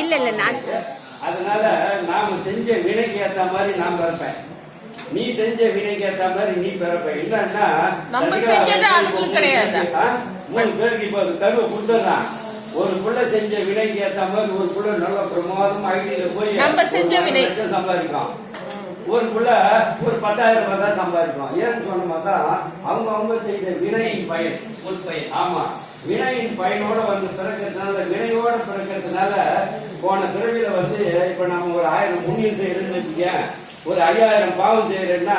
இல்ல இல்ல நான் அதனால நாம செஞ்ச வினைக்கு ஏத்த மாதிரி நான் பிறப்பேன். நீ செஞ்ச வினைக்கு ஏத்த மாதிரி நீ பிறப்ப இல்லன்னா நம்ம சரியா செஞ்சது மூணு கிடையாது. பேருக்கு, ஆ? மூணு பேருக்கு இப்ப கருவை கொடுத்துறான் ஒரு புள்ள செஞ்ச வினைக்கு ஏத்த மாதிரி ஒரு புள்ள நல்ல பிரமாதம் ஐடியில போய் நம்ம செஞ்ச வினை. லட்சம் சம்பாதிக்கும் ஒரு புள்ள ஒரு பத்தாயிரம் ரூபாய் தான் சம்பாதிக்கும் ஏன்னு சொன்னோமா தான் அவங்க அவங்க செய்த வினையின் பயன் ஒரு பயன். ஆமா. வினையின் பயனோட வந்து வினையோட அதனால போன பிறவியில வந்து இப்ப நம்ம ஒரு ஆயிரம் புண்ணியம் செய்யறேன்னு வச்சுக்க ஒரு ஐயாயிரம் பாவம் செய்யறேன்னா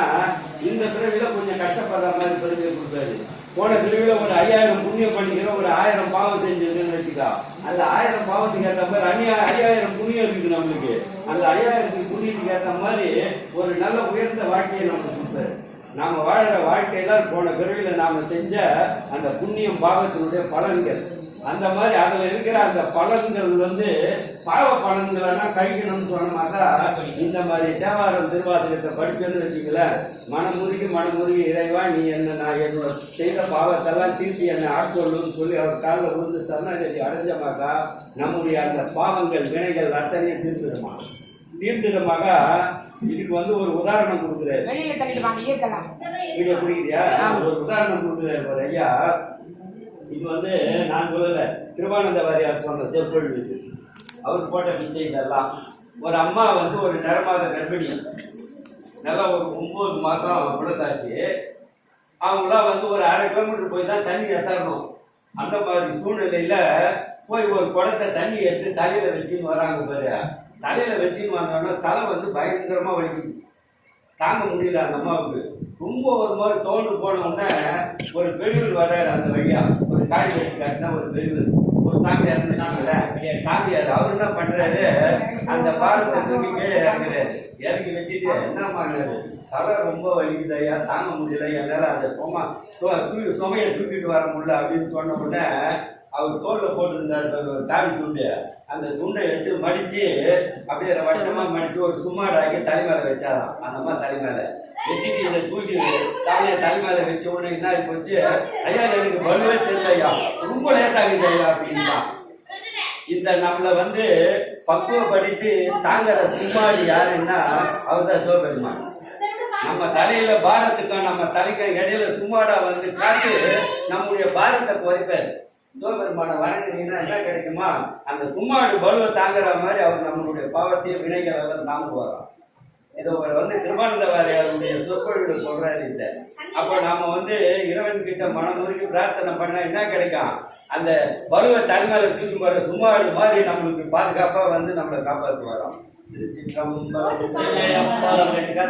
இந்த பிறவியில கொஞ்சம் கஷ்டப்படுற மாதிரி பிறவியை கொடுத்தாரு. போன பிறவியில ஒரு ஐயாயிரம் புண்ணியம் பண்ணிக்கிற ஒரு ஆயிரம் பாவம் செஞ்சிருக்கேன்னு வச்சுக்கா. அந்த ஆயிரம் பாவத்துக்கு ஏற்ற மாதிரி அந்நிய ஐயாயிரம் புண்ணியம் இருக்குது நம்மளுக்கு. அந்த ஐயாயிரத்துக்கு புண்ணியத்துக்கு ஏற்ற மாதிரி ஒரு நல்ல உயர்ந்த வாழ்க்கையை நமக்கு கொடுத்தாரு. நாம வாழற வாழ்க்கையெல்லாம் போன பிறவியில நாம செஞ்ச அந்த புண்ணியம் பாவத்தினுடைய பலன்கள். அந்த மாதிரி அதுல இருக்கிற அந்த பலன்கள் வந்து பாவ பலன்களெல்லாம் கழிக்கணும்னு சொன்னமாக்கா இந்த மாதிரி தேவாரம் திருவாசகத்தை படிச்சேன்னு வச்சுக்கலேன் மனமுருகி மனமுருகி இறைவா நீ என்ன நான் என்னோட செய்த பாவத்தெல்லாம் தீர்த்தி என்னை ஆட்கொள்ளுன்னு சொல்லி அவர் காலில் விழுந்து சரணாகதி அடைஞ்சமாக்கா நம்முடைய அந்த பாவங்கள் வினைகள் அத்தனையும் தீர்த்துடுமா? தீர்த்துடுமாக இதுக்கு வந்து ஒரு உதாரணம் கொடுக்குறாரு. இருக்கலாம் வீடியோ பிடிக்கிறியா ஒரு உதாரணம் கொடுக்குறாரு ஒரு ஐயா. இது வந்து நான் சொல்லல திருவானந்த வாரியார் சொன்ன செப்பொழு இது. அவர் போட்ட பிச்சை இதெல்லாம். ஒரு அம்மா வந்து ஒரு நிறமாத கர்ப்பிணி. நல்லா ஒரு ஒன்பது மாசம் குழந்தாச்சு அவங்களாம் வந்து ஒரு அரை கிலோமீட்டர் போய் தான் தண்ணி எத்தரணும். அந்த மாதிரி சூழ்நிலையில் போய் ஒரு குடத்தை தண்ணி எடுத்து தலையில் வச்சுன்னு வராங்க பாரு. தலையில் வச்சுன்னு வந்தோன்னா தலை வந்து பயங்கரமாக வலிக்குது. தாங்க முடியல அந்த அம்மாவுக்கு. ரொம்ப ஒரு மாதிரி தோண்டு போன உடனே ஒரு பெரியவர் வர்றாரு அந்த வழியாக வெட்டி காட்டினா ஒரு பெரியவர் ஒரு சாமியார் இருந்தாங்கல்ல சாமியார் அவர் என்ன பண்றாரு? அந்த பாரத்தை தூக்கி கீழே இறங்குறாரு இறக்கி வச்சுட்டு என்ன பண்ணாரு? தலை ரொம்ப வலிக்குது ஐயா தாங்க முடியல என்னால அந்த சும சுமையை தூக்கிட்டு வர முடியல அப்படின்னு சொன்ன உடனே அவர் தோல்ல போட்டிருந்தாரு தாடி துண்டு. அந்த துண்டை எடுத்து மடிச்சு அப்படியே வட்டமா மடிச்சு ஒரு சும்மாடாக்கி தலைமையில வச்சாராம். அந்த அம்மா தலைமையில வச்சுட்டு இதை தூக்கி தலையை தலைமையில வச்ச உடனே என்ன போச்சு? ஐயா எனக்கு பலுவே தெரியல ஐயா ரொம்ப லேசாகுது ஐயா அப்படின்னா. இந்த நம்மள வந்து பக்குவப்படுத்தி தாங்குற சும்மாடி யாருன்னா அவர் தான் சிவபெருமான். நம்ம தலையில பாரத்துக்கும் நம்ம தலைக்கு இடையில சும்மாடா வந்து காட்டு நம்முடைய பாரத்தை குறைப்பாரு சிவபெருமான வணங்குறீங்கன்னா என்ன கிடைக்குமா? அந்த சும்மாடு பலுவை தாங்குற மாதிரி அவர் நம்மளுடைய பாவத்தையும் வினைகள் எல்லாம் தாங்குவாராம். இதை ஒரு வந்து திருவானந்த சொற்பொழிவு சொல்றாரு இல்ல அப்ப நாம வந்து இறைவன் கிட்ட மனமுருகி பிரார்த்தனை பண்ணா என்ன கிடைக்கும்? அந்த பருவ தலைமையில தூக்கி போற சும்மாடு மாதிரி நம்மளுக்கு பாதுகாப்பா வந்து நம்மளை காப்பாற்றுவாராம்